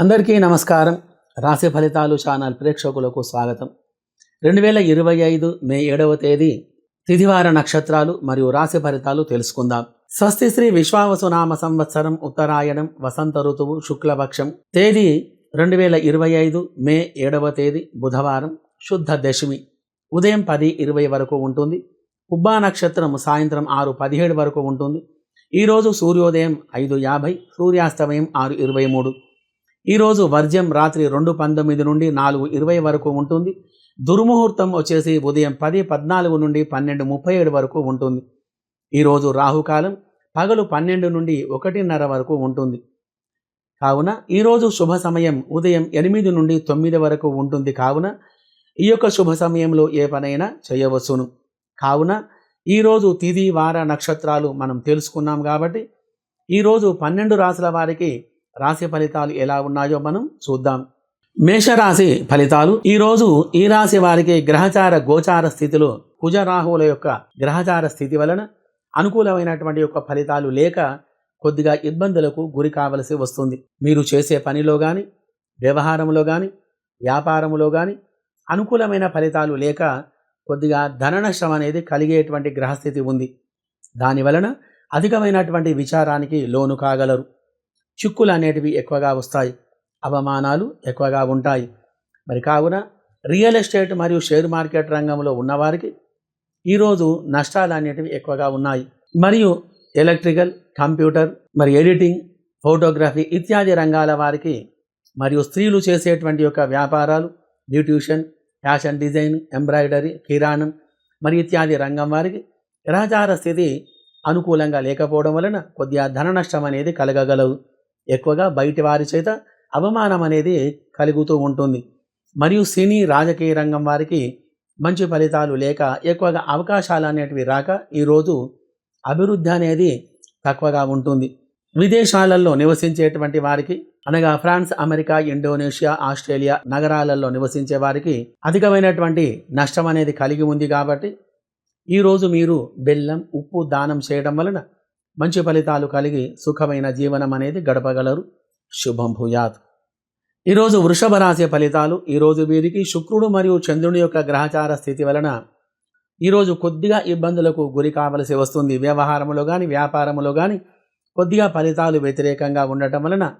అందరికీ నమస్కారం. రాశి ఫలితాలు ఛానల్ ప్రేక్షకులకు స్వాగతం. రెండు వేల ఇరవై ఐదు మే ఏడవ తేదీ తిథివార నక్షత్రాలు మరియు రాశి ఫలితాలు తెలుసుకుందాం. స్వస్తి శ్రీ విశ్వావసునామ సంవత్సరం ఉత్తరాయణం వసంత ఋతువు శుక్లపక్షం. తేదీ రెండు వేల ఇరవై ఐదు మే ఏడవ తేదీ బుధవారం శుద్ధ దశమి. ఉదయం పది ఇరవై వరకు ఉంటుంది. ఉబ్బా నక్షత్రం సాయంత్రం ఆరు పదిహేడు వరకు ఉంటుంది. ఈరోజు సూర్యోదయం ఐదు యాభై సూర్యాస్తమయం ఆరు ఇరవై మూడు. ఈరోజు వర్జ్యం రాత్రి రెండు పంతొమ్మిది నుండి నాలుగు ఇరవై వరకు ఉంటుంది. దుర్ముహూర్తం వచ్చేసి ఉదయం పది పద్నాలుగు నుండి పన్నెండు ముప్పై ఏడు వరకు ఉంటుంది. ఈరోజు రాహుకాలం పగలు పన్నెండు నుండి ఒకటిన్నర వరకు ఉంటుంది. కావున ఈరోజు శుభ సమయం ఉదయం ఎనిమిది నుండి తొమ్మిది వరకు ఉంటుంది. కావున ఈ యొక్క శుభ సమయంలో ఏ పనైనా చేయవచ్చును. కావున ఈరోజు తిది వార నక్షత్రాలు మనం తెలుసుకున్నాం కాబట్టి ఈరోజు పన్నెండు రాశుల వారికి రాశి ఫలితాలు ఎలా ఉన్నాయో మనం చూద్దాం. మేషరాశి ఫలితాలు. ఈరోజు ఈ రాశి వారికి గ్రహచార గోచార స్థితిలో కుజరాహువుల యొక్క గ్రహచార స్థితి వలన అనుకూలమైనటువంటి యొక్క ఫలితాలు లేక కొద్దిగా ఇబ్బందులకు గురి కావలసి వస్తుంది. మీరు చేసే పనిలో కానీ వ్యవహారంలో కానీ వ్యాపారంలో కానీ అనుకూలమైన ఫలితాలు లేక కొద్దిగా ధననష్టం అనేది కలిగేటువంటి గ్రహస్థితి ఉంది. దాని వలన అధికమైనటువంటి విచారానికి లోను కాగలరు. చిక్కులు అనేటివి ఎక్కువగా వస్తాయి. అవమానాలు ఎక్కువగా ఉంటాయి. మరి కావున రియల్ ఎస్టేట్ మరియు షేర్ మార్కెట్ రంగంలో ఉన్నవారికి ఈరోజు నష్టాలు అనేటివి ఎక్కువగా ఉన్నాయి. మరియు ఎలక్ట్రికల్ కంప్యూటర్ మరి ఎడిటింగ్ ఫోటోగ్రఫీ ఇత్యాది రంగాల వారికి మరియు స్త్రీలు చేసేటువంటి యొక్క వ్యాపారాలు బ్యూటిషియన్ ఫ్యాషన్ డిజైన్ ఎంబ్రాయిడరీ కిరాణం మరి ఇత్యాది రంగం వారికి గ్రహచార స్థితి అనుకూలంగా లేకపోవడం వలన కొద్దిగా ధన నష్టం అనేది కలగగలదు. ఎక్కువగా బయటి వారి చేత అవమానం అనేది కలుగుతూ ఉంటుంది. మరియు సినీ రాజకీయ రంగం వారికి మంచి ఫలితాలు లేక ఎక్కువగా అవకాశాలు అనేటివి రాక ఈరోజు అభివృద్ధి అనేది తక్కువగా ఉంటుంది. విదేశాలలో నివసించేటువంటి వారికి అనగా ఫ్రాన్స్ అమెరికా ఇండోనేషియా ఆస్ట్రేలియా నగరాలలో నివసించే వారికి అధికమైనటువంటి నష్టం అనేది కలిగి ఉంది కాబట్టి ఈరోజు మీరు బెల్లం ఉప్పు దానం చేయడం వలన మంచి ఫలితాలు కలిగి సుఖమైన జీవనం అనేది గడపగలరు. శుభం భూయాత్. ఈరోజు వృషభ రాశి ఫలితాలు ఈరోజు వీరికి శుక్రుడు మరియు చంద్రుని యొక్క గ్రహచార స్థితి వలన ఈరోజు కొద్దిగా ఇబ్బందులకు గురి కావలసి వస్తుంది. వ్యవహారంలో కానీ వ్యాపారములో కానీ కొద్దిగా ఫలితాలు వ్యతిరేకంగా ఉండటం వలన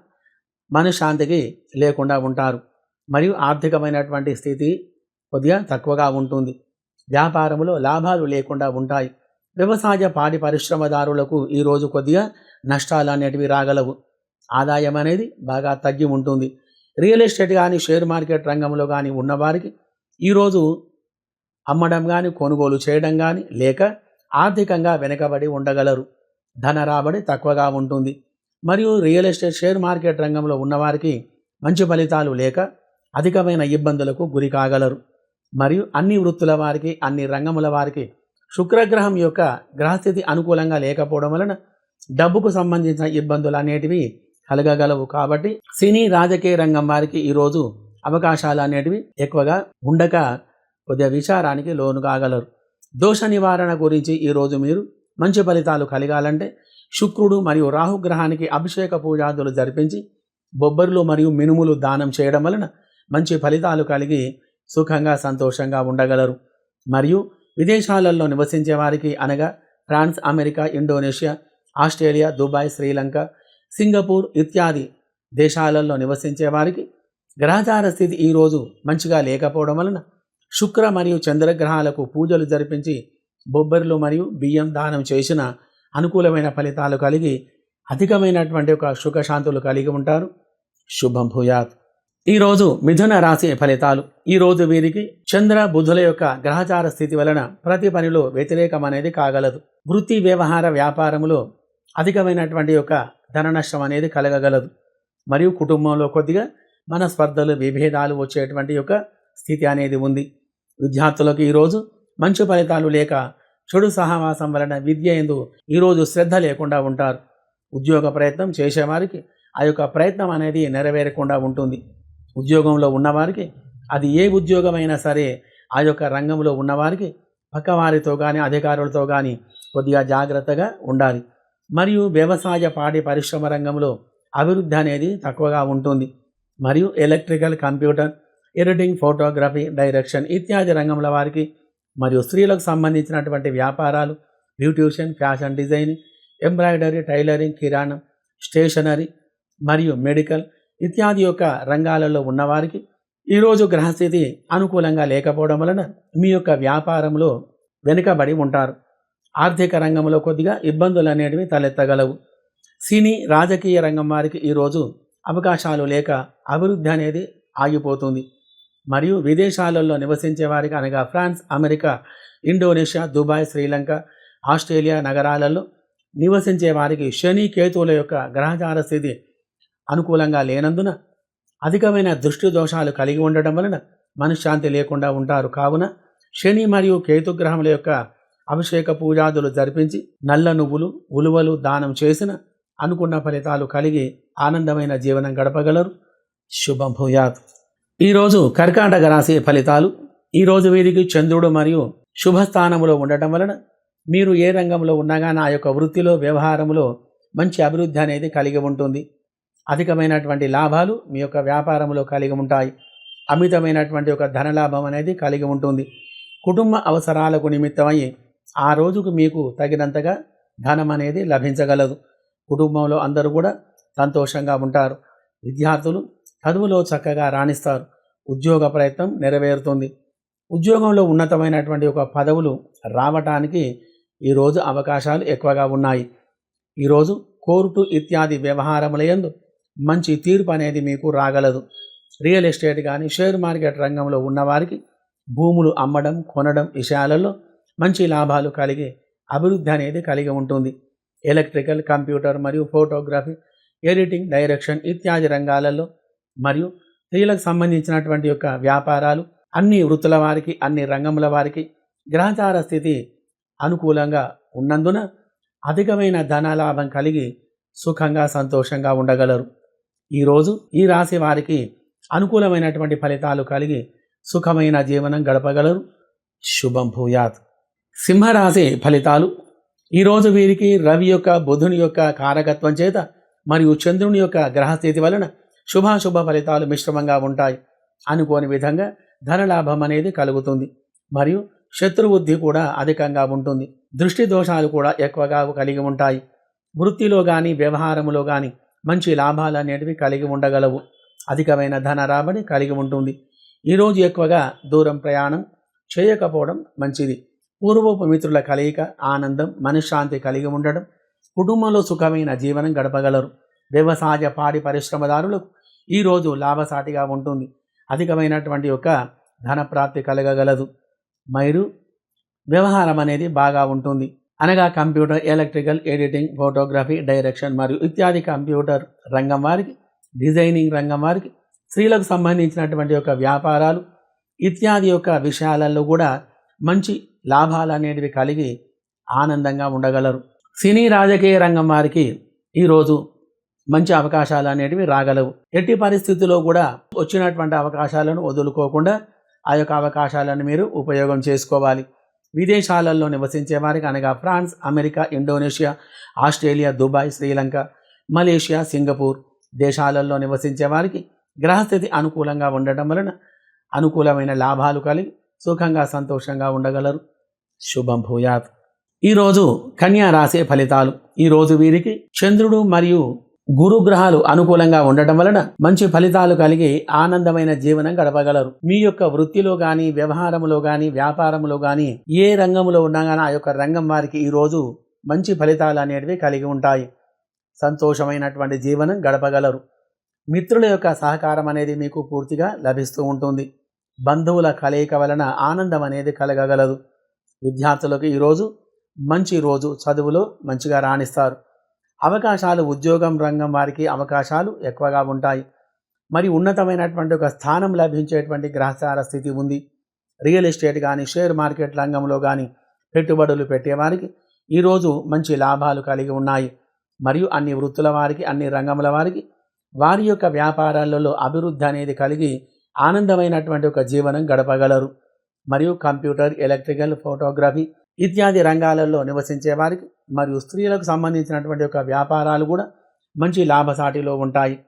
మనశ్శాంతికి లేకుండా ఉంటారు. మరియు ఆర్థికమైనటువంటి స్థితి కొద్దిగా తక్కువగా ఉంటుంది. వ్యాపారంలో లాభాలు లేకుండా ఉంటాయి. వ్యవసాయ పాడి పరిశ్రమదారులకు ఈరోజు కొద్దిగా నష్టాలు అనేటివి రాగలవు. ఆదాయం అనేది బాగా తగ్గి ఉంటుంది. రియల్ ఎస్టేట్ కానీ షేర్ మార్కెట్ రంగంలో కానీ ఉన్నవారికి ఈరోజు అమ్మడం కానీ కొనుగోలు చేయడం కానీ లేక ఆర్థికంగా వెనుకబడి ఉండగలరు. ధన రాబడి తక్కువగా ఉంటుంది. మరియు రియల్ ఎస్టేట్ షేర్ మార్కెట్ రంగంలో ఉన్నవారికి మంచి ఫలితాలు లేక అధికమైన ఇబ్బందులకు గురి కాగలరు. మరియు అన్ని వృత్తుల వారికి అన్ని రంగముల వారికి శుక్రగ్రహం యొక్క గ్రహస్థితి అనుకూలంగా లేకపోవడం వలన డబ్బుకు సంబంధించిన ఇబ్బందులు అనేటివి కలగగలవు కాబట్టి సినీ రాజకీయ రంగం వారికి ఈరోజు అవకాశాలు అనేటివి ఎక్కువగా ఉండక కొద్దిగా విచారానికి లోను కాగలరు. దోష నివారణ గురించి ఈరోజు మీరు మంచి ఫలితాలు కలగాలంటే శుక్రుడు మరియు రాహుగ్రహానికి అభిషేక పూజాదులు జరిపించి బొబ్బర్లు మరియు మినుములు దానం చేయడం వలన మంచి ఫలితాలు కలిగి సుఖంగా సంతోషంగా ఉండగలరు. మరియు విదేశాలలో నివసించే వారికి అనగా France America Indonesia Australia Dubai Sri Lanka Singapore ఇత్యాది దేశాలలో నివసించే వారికి గ్రహచార స్థితి ఈరోజు మంచిగా లేకపోవడం వలన శుక్ర మరియు చంద్రగ్రహాలకు పూజలు జరిపించి బొబ్బర్లు మరియు బియ్యం దానం చేసిన అనుకూలమైన ఫలితాలు కలిగి అధికమైనటువంటి ఒక సుఖశాంతులు కలిగి ఉంటారు. శుభం భూయాత్. ఈరోజు మిథున రాశి ఫలితాలు. ఈరోజు వీరికి చంద్ర బుధుల యొక్క గ్రహచార స్థితి వలన ప్రతి పనిలో వ్యతిరేకం అనేది కాగలదు. వృత్తి వ్యవహార వ్యాపారంలో అధికమైనటువంటి యొక్క ధన నష్టం అనేది కలగగలదు. మరియు కుటుంబంలో కొద్దిగా మనస్పర్ధలు విభేదాలు వచ్చేటువంటి యొక్క స్థితి అనేది ఉంది. విద్యార్థులకు ఈరోజు మంచి ఫలితాలు లేక చెడు సహవాసం వలన విద్య ఎందు ఈరోజు శ్రద్ధ లేకుండా ఉంటారు. ఉద్యోగ ప్రయత్నం చేసేవారికి ఆ యొక్క ప్రయత్నం అనేది నెరవేరకుండా ఉంటుంది. ఉద్యోగంలో ఉన్నవారికి అది ఏ ఉద్యోగమైనా సరే ఆ యొక్క రంగంలో ఉన్నవారికి పక్కవారితో కానీ అధికారులతో కానీ కొద్దిగా జాగ్రత్తగా ఉండాలి. మరియు వ్యవసాయ పాడి పరిశ్రమ రంగంలో అభివృద్ధి అనేది తక్కువగా ఉంటుంది. మరియు electrical computer editing photography direction ఇత్యాది రంగంల వారికి మరియు స్త్రీలకు సంబంధించినటువంటి వ్యాపారాలు beautician fashion designing embroidery tailoring కిరాణం స్టేషనరీ మరియు మెడికల్ ఇత్యాది యొక్క రంగాలలో ఉన్నవారికి ఈరోజు గ్రహస్థితి అనుకూలంగా లేకపోవడం వలన మీ యొక్క వ్యాపారంలో వెనుకబడి ఉంటారు. ఆర్థిక రంగంలో కొద్దిగా ఇబ్బందులు అనేటివి తలెత్తగలవు. సినీ రాజకీయ రంగం వారికి ఈరోజు అవకాశాలు లేక అభివృద్ధి అనేది ఆగిపోతుంది. మరియు విదేశాలలో నివసించే వారికి అనగా France America Indonesia Dubai Sri Lanka Australia నగరాలలో నివసించే వారికి శని కేతువుల యొక్క గ్రహచార స్థితి అనుకూలంగా లేనందున అధికమైన దృష్టి దోషాలు కలిగి ఉండటం వలన మనశ్శాంతి లేకుండా ఉంటారు. కావున శని మరియు కేతు గ్రహముల యొక్క అభిషేక పూజాదులు జరిపించి నల్ల నువ్వులు ఉలువలు దానం చేసిన అనుకున్న ఫలితాలు కలిగి ఆనందమైన జీవనం గడపగలరు. శుభం భూయాత్. ఈరోజు కర్కాటక రాశి ఫలితాలు ఈరోజు వీరికి చంద్రుడు మరియు శుభస్థానములో ఉండటం వలన మీరు ఏ రంగంలో ఉన్నగా నా యొక్క వృత్తిలో వ్యవహారంలో మంచి అభివృద్ధి అనేది కలిగి ఉంటుంది. అధికమైనటువంటి లాభాలు మీ యొక్క వ్యాపారంలో కలిగి ఉంటాయి. అమితమైనటువంటి ఒక ధనలాభం అనేది కలిగి ఉంటుంది. కుటుంబ అవసరాలకు నిమిత్తమై ఆ రోజుకు మీకు తగినంతగా ధనం అనేది లభించగలదు. కుటుంబంలో అందరూ కూడా సంతోషంగా ఉంటారు. విద్యార్థులు చదువులో చక్కగా రాణిస్తారు. ఉద్యోగ ప్రయత్నం నెరవేరుతుంది. ఉద్యోగంలో ఉన్నతమైనటువంటి ఒక పదవులు రావటానికి ఈరోజు అవకాశాలు ఎక్కువగా ఉన్నాయి. ఈరోజు కోర్టు ఇత్యాది వ్యవహారములయందు మంచి తీర్పు అనేది మీకు రాగలదు. రియల్ ఎస్టేట్ కానీ షేర్ మార్కెట్ రంగంలో ఉన్నవారికి భూములు అమ్మడం కొనడం విషయాలలో మంచి లాభాలు కలిగి అభివృద్ధి అనేది కలిగి ఉంటుంది. ఎలక్ట్రికల్ కంప్యూటర్ మరియు ఫోటోగ్రఫీ ఎడిటింగ్ డైరెక్షన్ ఇత్యాది రంగాలలో మరియు స్త్రీలకు సంబంధించినటువంటి యొక్క వ్యాపారాలు అన్ని వృత్తుల వారికి అన్ని రంగముల వారికి గ్రహచార స్థితి అనుకూలంగా ఉన్నందున అధికమైన ధనలాభం కలిగి సుఖంగా సంతోషంగా ఉండగలరు. ఈరోజు ఈ రాశి వారికి అనుకూలమైనటువంటి ఫలితాలు కలిగి సుఖమైన జీవనం గడపగలరు. శుభం భూయాత్. సింహరాశి ఫలితాలు. ఈరోజు వీరికి రవి యొక్క బుధుని యొక్క కారకత్వం చేత మరియు చంద్రుని యొక్క గ్రహస్థితి వలన శుభాశుభ ఫలితాలు మిశ్రమంగా ఉంటాయి. అనుకోని విధంగా ధనలాభం అనేది కలుగుతుంది. మరియు శత్రుబుద్ధి కూడా అధికంగా ఉంటుంది. దృష్టి దోషాలు కూడా ఎక్కువగా కలిగి ఉంటాయి. వృత్తిలో కానీ వ్యవహారములో కానీ మంచి లాభాలు అనేటివి కలిగి ఉండగలవు. అధికమైన ధన రాబడి కలిగి ఉంటుంది. ఈరోజు ఎక్కువగా దూరం ప్రయాణం చేయకపోవడం మంచిది. పూర్వపు మిత్రుల కలయిక ఆనందం మనశ్శాంతి కలిగి ఉండడం కుటుంబంలో సుఖమైన జీవనం గడపగలరు. వ్యవసాయ పాడి పరిశ్రమదారులకు ఈరోజు లాభసాటిగా ఉంటుంది. అధికమైనటువంటి యొక్క ధనప్రాప్తి కలగగలదు. మైరు వ్యవహారం అనేది బాగా ఉంటుంది. అనగా computer electrical editing photography direction మరియు ఇత్యాది కంప్యూటర్ రంగం వారికి డిజైనింగ్ రంగం వారికి స్త్రీలకు సంబంధించినటువంటి యొక్క వ్యాపారాలు ఇత్యాది యొక్క విషయాలలో కూడా మంచి లాభాలు అనేటివి కలిగి ఆనందంగా ఉండగలరు. సినీ రాజకీయ రంగం వారికి ఈరోజు మంచి అవకాశాలు అనేటివి రాగలవు. ఎట్టి పరిస్థితుల్లో కూడా వచ్చినటువంటి అవకాశాలను వదులుకోకుండా ఆ యొక్క అవకాశాలను మీరు ఉపయోగం చేసుకోవాలి. విదేశాలలో నివసించే వారికి అనగా France America Indonesia Australia Dubai Sri Lanka Malaysia Singapore దేశాలలో నివసించే వారికి గ్రహస్థితి అనుకూలంగా ఉండటం వలన అనుకూలమైన లాభాలు కలిగి సుఖంగా సంతోషంగా ఉండగలరు. శుభం భూయాత్. ఈరోజు కన్యా రాసే ఫలితాలు. ఈరోజు వీరికి చంద్రుడు మరియు గురుగ్రహాలు అనుకూలంగా ఉండటం వలన మంచి ఫలితాలు కలిగి ఆనందమైన జీవనం గడపగలరు. మీ యొక్క వృత్తిలో కానీ వ్యవహారంలో కానీ వ్యాపారంలో కానీ ఏ రంగంలో ఉన్నా కానీ ఆ యొక్క రంగం వారికి ఈరోజు మంచి ఫలితాలు అనేటివి కలిగి ఉంటాయి. సంతోషమైనటువంటి జీవనం గడపగలరు. మిత్రుల యొక్క సహకారం అనేది మీకు పూర్తిగా లభిస్తూ ఉంటుంది. బంధువుల కలయిక వలన ఆనందం అనేది కలగగలదు. విద్యార్థులకు ఈరోజు మంచి రోజు చదువులో మంచిగా రాణిస్తారు. అవకాశాలు ఉద్యోగం రంగం వారికి అవకాశాలు ఎక్కువగా ఉంటాయి. మరి ఉన్నతమైనటువంటి ఒక స్థానం లభించేటువంటి గ్రహచార స్థితి ఉంది. రియల్ ఎస్టేట్ కానీ షేర్ మార్కెట్ రంగంలో కానీ పెట్టుబడులు పెట్టేవారికి ఈరోజు మంచి లాభాలు కలిగి ఉన్నాయి. మరియు అన్ని వృత్తుల వారికి అన్ని రంగముల వారికి వారి యొక్క వ్యాపారాలలో అభివృద్ధి అనేది కలిగి ఆనందమైనటువంటి ఒక జీవనం గడపగలరు. మరియు కంప్యూటర్ ఎలక్ట్రికల్ ఫోటోగ్రఫీ ఇత్యాది రంగాలలో నివసించే వారికి మరియు స్త్రీలకు సంబంధించినటువంటి యొక్క వ్యాపారాలు కూడా మంచి లాభసాటిలో ఉంటాయి.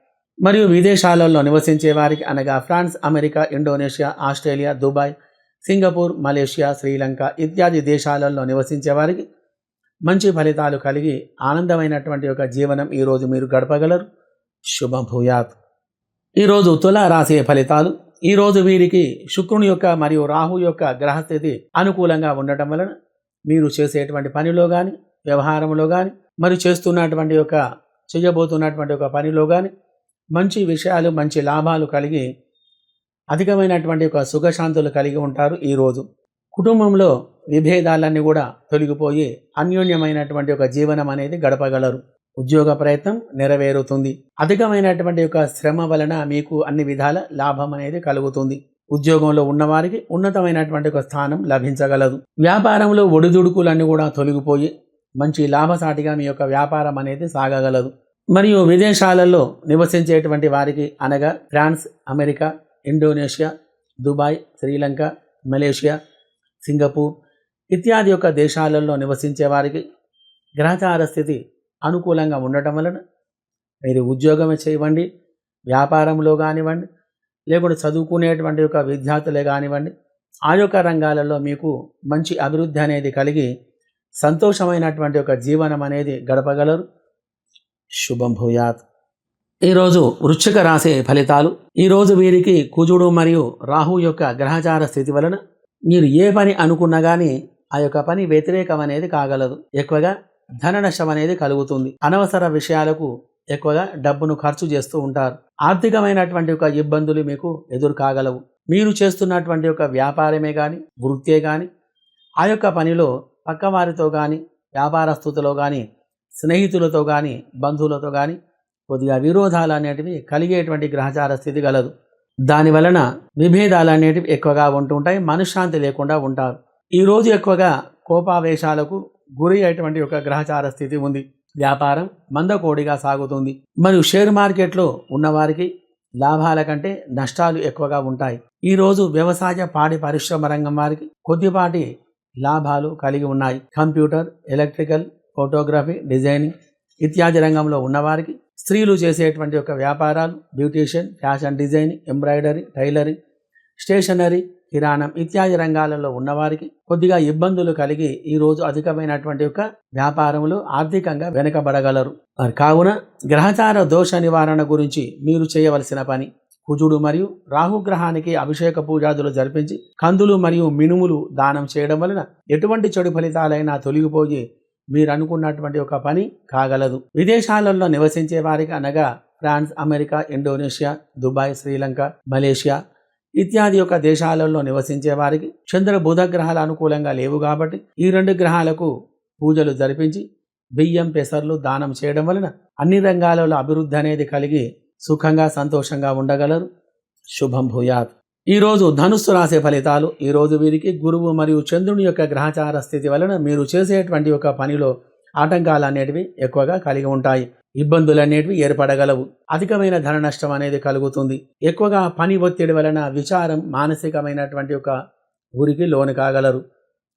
మరియు విదేశాలలో నివసించే వారికి అనగా France America Indonesia Australia Dubai Singapore Malaysia Sri Lanka ఇత్యాది దేశాలలో నివసించే వారికి మంచి ఫలితాలు కలిగి ఆనందమైనటువంటి ఒక జీవనం ఈరోజు మీరు గడపగలరు. శుభభూయాత్. ఈరోజు తుల రాసే ఫలితాలు. ఈరోజు వీరికి శుక్రుని యొక్క మరియు రాహు యొక్క గ్రహస్థితి అనుకూలంగా ఉండటం వలన మీరు చేసేటువంటి పనిలో కానీ వ్యవహారంలో కానీ మరి చేస్తున్నటువంటి యొక్క చేయబోతున్నటువంటి ఒక పనిలో కానీ మంచి విషయాలు మంచి లాభాలు కలిగి అధికమైనటువంటి ఒక సుఖశాంతులు కలిగి ఉంటారు ఈరోజు కుటుంబంలో విభేదాలన్నీ కూడా తొలగిపోయి అన్యోన్యమైనటువంటి ఒక జీవనం అనేది గడపగలరు. ఉద్యోగ ప్రయత్నం నెరవేరుతుంది. అధికమైనటువంటి ఒక శ్రమ వలన మీకు అన్ని విధాల లాభం అనేది కలుగుతుంది. ఉద్యోగంలో ఉన్నవారికి ఉన్నతమైనటువంటి ఒక స్థానం లభించగలదు. వ్యాపారంలో ఒడిదుడుకులన్నీ కూడా తొలగిపోయి మంచి లాభసాటిగా మీ యొక్క వ్యాపారం అనేది సాగగలదు. మరియు విదేశాలలో నివసించేటువంటి వారికి అనగా France America Indonesia Dubai Sri Lanka Malaysia Singapore ఇత్యాది యొక్క దేశాలలో నివసించే వారికి గ్రహచార స్థితి అనుకూలంగా ఉండటం వలన మీరు ఉద్యోగమే చేయవండి వ్యాపారంలో కానివ్వండి లేకుంటే చదువుకునేటువంటి యొక్క విద్యార్థులే కానివ్వండి ఆ యొక్క రంగాలలో మీకు మంచి అభివృద్ధి అనేది కలిగి సంతోషమైనటువంటి ఒక జీవనం అనేది గడపగలరు. శుభం భూయాత్. ఈరోజు వృశ్చిక రాశి ఫలితాలు. ఈరోజు వీరికి కుజుడు మరియు రాహు యొక్క గ్రహచార స్థితి వలన మీరు ఏ పని అనుకున్నా కానీ ఆ యొక్క పని వ్యతిరేకం అనేది కాగలదు. ఎక్కువగా ధన నష్టం అనేది కలుగుతుంది. అనవసర విషయాలకు ఎక్కువగా డబ్బును ఖర్చు చేస్తూ ఉంటారు. ఆర్థికమైనటువంటి ఒక ఇబ్బందులు మీకు ఎదురు కాగలవు. మీరు చేస్తున్నటువంటి ఒక వ్యాపారమే కానీ వృత్తే కానీ ఆ యొక్క పనిలో పక్కవారితో కానీ వ్యాపారస్తులతో కానీ స్నేహితులతో కానీ బంధువులతో కానీ కొద్దిగా విరోధాలు అనేటివి కలిగేటువంటి గ్రహచార స్థితి గలదు. దాని వలన విభేదాలు అనేటివి ఎక్కువగా ఉంటుంటాయి మనశ్శాంతి లేకుండా ఉంటారు. ఈరోజు ఎక్కువగా కోపావేశాలకు గురి అయ్యేటువంటి ఒక గ్రహచార స్థితి ఉంది. వ్యాపారం మందకోడిగా సాగుతుంది. మరియు షేర్ మార్కెట్లో ఉన్నవారికి లాభాల కంటే నష్టాలు ఎక్కువగా ఉంటాయి. ఈరోజు వ్యవసాయ పాడి పరిశ్రమ రంగం వారికి కొద్దిపాటి లాభాలు కలిగి ఉన్నాయి. కంప్యూటర్ ఎలక్ట్రికల్ ఫోటోగ్రఫీ డిజైనింగ్ ఇత్యాది రంగంలో ఉన్నవారికి స్త్రీలు చేసేటువంటి యొక్క వ్యాపారాలు beautician fashion designing embroidery tailoring stationery కిరాణం ఇత్యాది రంగాలలో ఉన్నవారికి కొద్దిగా ఇబ్బందులు కలిగి ఈరోజు అధికమైనటువంటి యొక్క వ్యాపారంలో ఆర్థికంగా వెనుకబడగలరు. మరి కావున గ్రహచార దోష నివారణ గురించి మీరు చేయవలసిన పని కుజుడు మరియు రాహుగ్రహానికి అభిషేక పూజాదులు జరిపించి కందులు మరియు మినుములు దానం చేయడం వలన ఎటువంటి చెడు ఫలితాలైనా తొలగిపోయి మీరు అనుకున్నటువంటి ఒక పని కాగలదు. విదేశాలలో నివసించే వారికి అనగా France America Indonesia Dubai Sri Lanka Malaysia ఇత్యాది యొక్క దేశాలలో నివసించే వారికి చంద్ర బుధ గ్రహాలు అనుకూలంగా లేవు కాబట్టి ఈ రెండు గ్రహాలకు పూజలు జరిపించి బియ్యం పెసర్లు దానం చేయడం వలన అన్ని రంగాలలో అభివృద్ధి అనేది కలిగి సుఖంగా సంతోషంగా ఉండగలరు. శుభం భూయాత్. ఈరోజు ధనుస్సు రాసే ఫలితాలు ఈరోజు వీరికి గురువు మరియు చంద్రుని యొక్క గ్రహచార స్థితి వలన మీరు చేసేటువంటి ఒక పనిలో ఆటంకాలు అనేటివి ఎక్కువగా కలిగి ఉంటాయి. ఇబ్బందులు అనేటివి ఏర్పడగలవు. అధికమైన ధన నష్టం అనేది కలుగుతుంది. ఎక్కువగా పని ఒత్తిడి వలన విచారం మానసికమైనటువంటి ఒక ఊరికి లోను కాగలరు.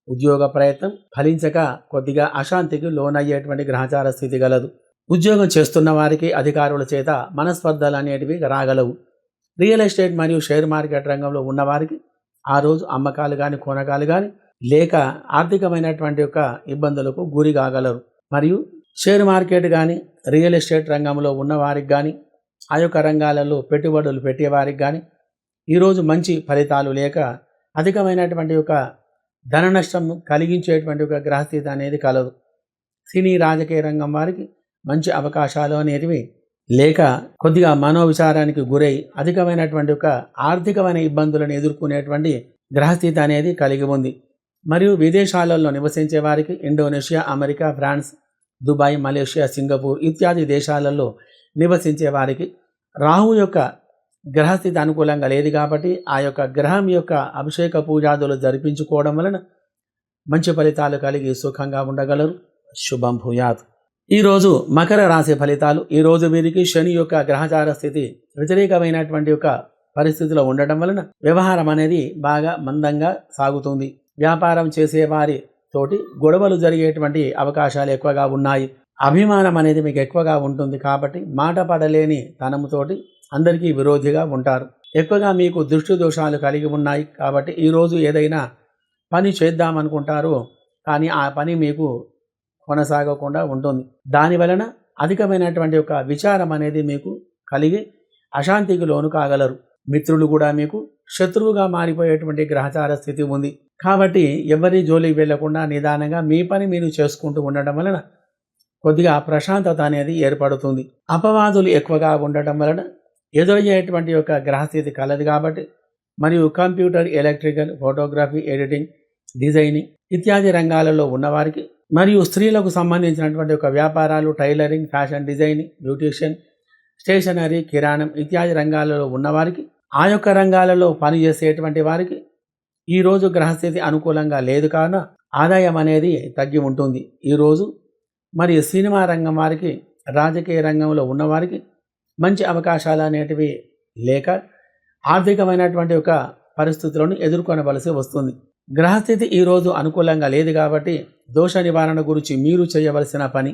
ఉద్యోగ ప్రయత్నం ఫలించక కొద్దిగా అశాంతికి లోనయ్యేటువంటి గ్రహచార స్థితి గలదు. ఉద్యోగం చేస్తున్న వారికి అధికారుల చేత మనస్పర్ధలు అనేటివి రాగలవు. రియల్ ఎస్టేట్ మరియు షేర్ మార్కెట్ రంగంలో ఉన్నవారికి ఆ రోజు అమ్మకాలు కానీ కొనకాలు కానీ లేక ఆర్థికమైనటువంటి యొక్క ఇబ్బందులకు గురి కాగలరు. మరియు షేర్ మార్కెట్ కానీ రియల్ ఎస్టేట్ రంగంలో ఉన్నవారికి కానీ ఆ యొక్క రంగాలలో పెట్టుబడులు పెట్టేవారికి కానీ ఈరోజు మంచి ఫలితాలు లేక అధికమైనటువంటి ఒక ధన నష్టం కలిగించేటువంటి ఒక గ్రహస్థితి అనేది కలదు. సినీ రాజకీయ రంగం వారికి మంచి అవకాశాలు అనేటివి లేక కొద్దిగా మనోవిచారానికి గురై అధికమైనటువంటి ఒక ఆర్థికమైన ఇబ్బందులను ఎదుర్కొనేటువంటి గ్రహస్థితి అనేది కలిగి ఉంది. మరియు విదేశాలలో నివసించే వారికి Indonesia America France Dubai Malaysia Singapore ఇత్యాది దేశాలలో నివసించే వారికి రాహు యొక్క గ్రహస్థితి అనుకూలంగా లేదు కాబట్టి ఆ యొక్క గ్రహం యొక్క అభిషేక పూజాదులు జరిపించుకోవడం వలన మంచి ఫలితాలు కలిగి సుఖంగా ఉండగలరు. శుభం భూయాత్. ఈరోజు మకర రాశి ఫలితాలు ఈరోజు వీరికి శని యొక్క గ్రహచార స్థితి వ్యతిరేకమైనటువంటి యొక్క పరిస్థితిలో ఉండటం వలన వ్యవహారం అనేది బాగా మందంగా సాగుతుంది. వ్యాపారం చేసేవారి తోటి గొడవలు జరిగేటువంటి అవకాశాలు ఎక్కువగా ఉన్నాయి. అభిమానం అనేది మీకు ఎక్కువగా ఉంటుంది కాబట్టి మాట పడలేని తనముతోటి అందరికీ విరోధిగా ఉంటారు. ఎక్కువగా మీకు దృష్టి దోషాలు కలిగి ఉన్నాయి కాబట్టి ఈరోజు ఏదైనా పని చేద్దామనుకుంటారు కానీ ఆ పని మీకు కొనసాగకుండా ఉంటుంది. దాని వలన అధికమైనటువంటి ఒక విచారం అనేది మీకు కలిగి అశాంతికి లోను కాగలరు. మిత్రులు కూడా మీకు శత్రువుగా మారిపోయేటువంటి గ్రహచార స్థితి ఉంది. కాబట్టి ఎవరి జోలికి వెళ్ళకుండా నిదానంగా మీ పని మీరు చేసుకుంటూ ఉండడం వలన కొద్దిగా ప్రశాంతత అనేది ఏర్పడుతుంది. అపవాదులు ఎక్కువగా ఉండటం వలన ఎదురయ్యేటువంటి యొక్క గ్రహస్థితి కలదు కాబట్టి మరియు computer electrical photography editing designing ఇత్యాది రంగాలలో ఉన్నవారికి మరియు స్త్రీలకు సంబంధించినటువంటి ఒక వ్యాపారాలు tailoring fashion designing beautician stationery కిరాణం ఇత్యాది రంగాలలో ఉన్నవారికి ఆ యొక్క రంగాలలో పనిచేసేటువంటి వారికి ఈరోజు గ్రహస్థితి అనుకూలంగా లేదు కావున ఆదాయం అనేది తగ్గి ఉంటుంది. ఈరోజు మరియు సినిమా రంగం వారికి రాజకీయ రంగంలో ఉన్నవారికి మంచి అవకాశాలు అనేటివి లేక ఆర్థికమైనటువంటి ఒక పరిస్థితులను ఎదుర్కొనవలసి వస్తుంది. గ్రహస్థితి ఈరోజు అనుకూలంగా లేదు కాబట్టి దోష నివారణ గురించి మీరు చేయవలసిన పని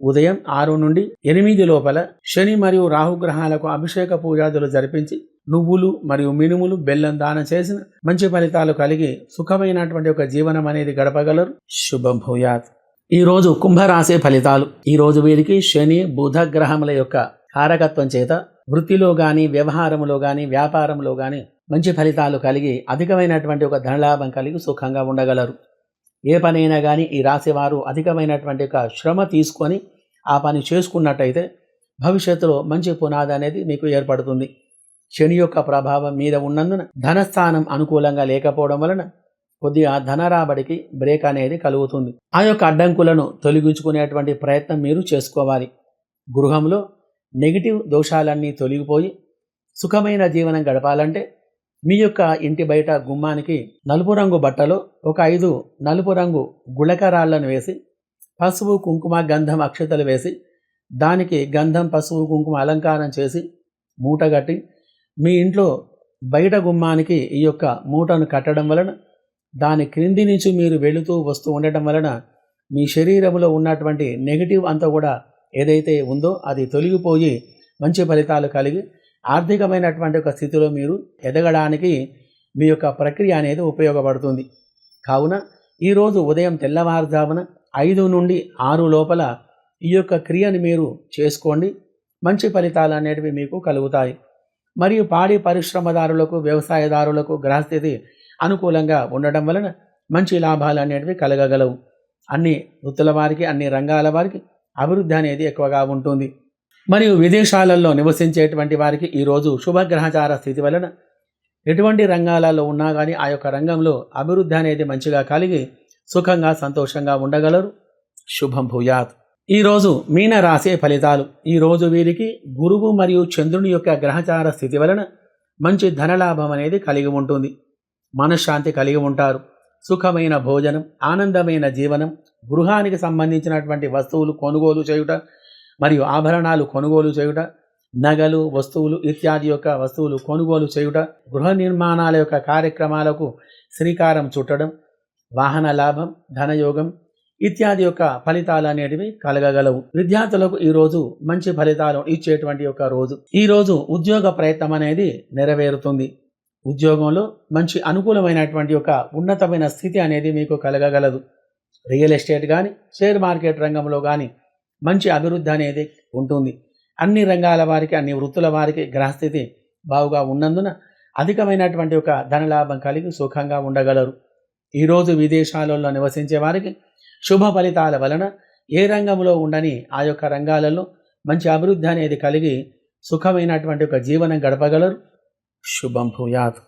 ఉదయం ఆరు నుండి ఎనిమిది లోపల శని మరియు రాహుగ్రహాలకు అభిషేక పూజాదులు జరిపించి నువ్వులు మరియు మినుములు బెల్లం దానం చేసిన మంచి ఫలితాలు కలిగి సుఖమైనటువంటి ఒక జీవనం అనేది గడపగలరు. శుభం భూయాత్. ఈ రోజు కుంభరాశి ఫలితాలు. ఈ రోజు వీరికి శని బుధ గ్రహముల యొక్క కారకత్వం చేత వృత్తిలో కానీ వ్యవహారంలో కానీ వ్యాపారంలో కానీ మంచి ఫలితాలు కలిగి అధికమైనటువంటి ఒక ధనలాభం కలిగి సుఖంగా ఉండగలరు. ఏ పనైనా కానీ ఈ రాశి వారు అధికమైనటువంటి ఒక శ్రమ తీసుకొని ఆ పని చేసుకున్నట్టయితే భవిష్యత్తులో మంచి పునాది అనేది మీకు ఏర్పడుతుంది. శని యొక్క ప్రభావం మీద ఉన్నందున ధనస్థానం అనుకూలంగా లేకపోవడం వలన కొద్దిగా ధన రాబడికి బ్రేక్ అనేది కలుగుతుంది. ఆ యొక్క అడ్డంకులను తొలగించుకునేటువంటి ప్రయత్నం మీరు చేసుకోవాలి. గృహంలో నెగిటివ్ దోషాలన్నీ తొలగిపోయి సుఖమైన జీవనం గడపాలంటే మీ యొక్క ఇంటి బయట గుమ్మానికి నలుపు రంగు బట్టలో ఒక ఐదు నలుపు రంగు గుళకరాళ్ళను వేసి పసుపు కుంకుమ గంధం అక్షతలు వేసి దానికి గంధం పసుపు కుంకుమ అలంకారం చేసి మూటగట్టి మీ ఇంట్లో బయట గుమ్మానికి ఈ యొక్క మూటను కట్టడం వలన దాని క్రింది నుంచి మీరు వెళుతూ వస్తూ ఉండటం వలన మీ శరీరంలో ఉన్నటువంటి నెగిటివ్ అంతా కూడా ఏదైతే ఉందో అది తొలగిపోయి మంచి ఫలితాలు కలిగి ఆర్థికమైనటువంటి ఒక స్థితిలో మీరు ఎదగడానికి మీ యొక్క ప్రక్రియ అనేది ఉపయోగపడుతుంది. కావున ఈరోజు ఉదయం తెల్లవారుజామున ఐదు నుండి ఆరు లోపల ఈ యొక్క క్రియను మీరు చేసుకోండి. మంచి ఫలితాలు అనేటివి మీకు కలుగుతాయి. మరియు పాడి పరిశ్రమదారులకు వ్యవసాయదారులకు గ్రహస్థితి అనుకూలంగా ఉండడం వలన మంచి లాభాలు అనేటివి కలగగలవు. అన్ని వృత్తుల వారికి అన్ని రంగాల వారికి అభివృద్ధి అనేది ఎక్కువగా ఉంటుంది. మరియు విదేశాలలో నివసించేటువంటి వారికి ఈరోజు శుభగ్రహచార స్థితి వలన ఎటువంటి రంగాలలో ఉన్నా కానీ ఆ యొక్క రంగంలో అభివృద్ధి అనేది మంచిగా కలిగి సుఖంగా సంతోషంగా ఉండగలరు. శుభం భూయాత్. ఈరోజు మీన రాసే ఫలితాలు. ఈరోజు వీరికి గురువు మరియు చంద్రుని యొక్క గ్రహచార స్థితి వలన మంచి ధనలాభం అనేది కలిగి ఉంటుంది. మనశ్శాంతి కలిగి ఉంటారు. సుఖమైన భోజనం ఆనందమైన జీవనం గృహానికి సంబంధించినటువంటి వస్తువులు కొనుగోలు చేయుట మరియు ఆభరణాలు కొనుగోలు చేయుట నగలు వస్తువులు ఇత్యాది యొక్క వస్తువులు కొనుగోలు చేయుట గృహ నిర్మాణాల యొక్క కార్యక్రమాలకు శ్రీకారం చుట్టడం వాహన లాభం ధనయోగం ఇత్యాది యొక్క ఫలితాలు అనేటివి కలగగలవు. విద్యార్థులకు ఈ రోజు మంచి ఫలితాలు ఇచ్చేటువంటి యొక్క రోజు. ఈరోజు ఉద్యోగ ప్రయత్నం అనేది నెరవేరుతుంది. ఉద్యోగంలో మంచి అనుకూలమైనటువంటి ఒక ఉన్నతమైన స్థితి అనేది మీకు కలగగలదు. రియల్ ఎస్టేట్ కానీ షేర్ మార్కెట్ రంగంలో కానీ మంచి అభివృద్ధి అనేది ఉంటుంది. అన్ని రంగాల వారికి అన్ని వృత్తుల వారికి గ్రహస్థితి బాగుగా ఉన్నందున అధికమైనటువంటి ఒక ధనలాభం కలిగి సుఖంగా ఉండగలరు. ఈరోజు విదేశాలలో నివసించే వారికి శుభ ఫలితాల వలన ఏ రంగంలో ఉండని ఆ యొక్క రంగాలలో మంచి అభివృద్ధి అనేది కలిగి సుఖమైనటువంటి ఒక జీవనం గడపగలరు. శుభం భూయాత్.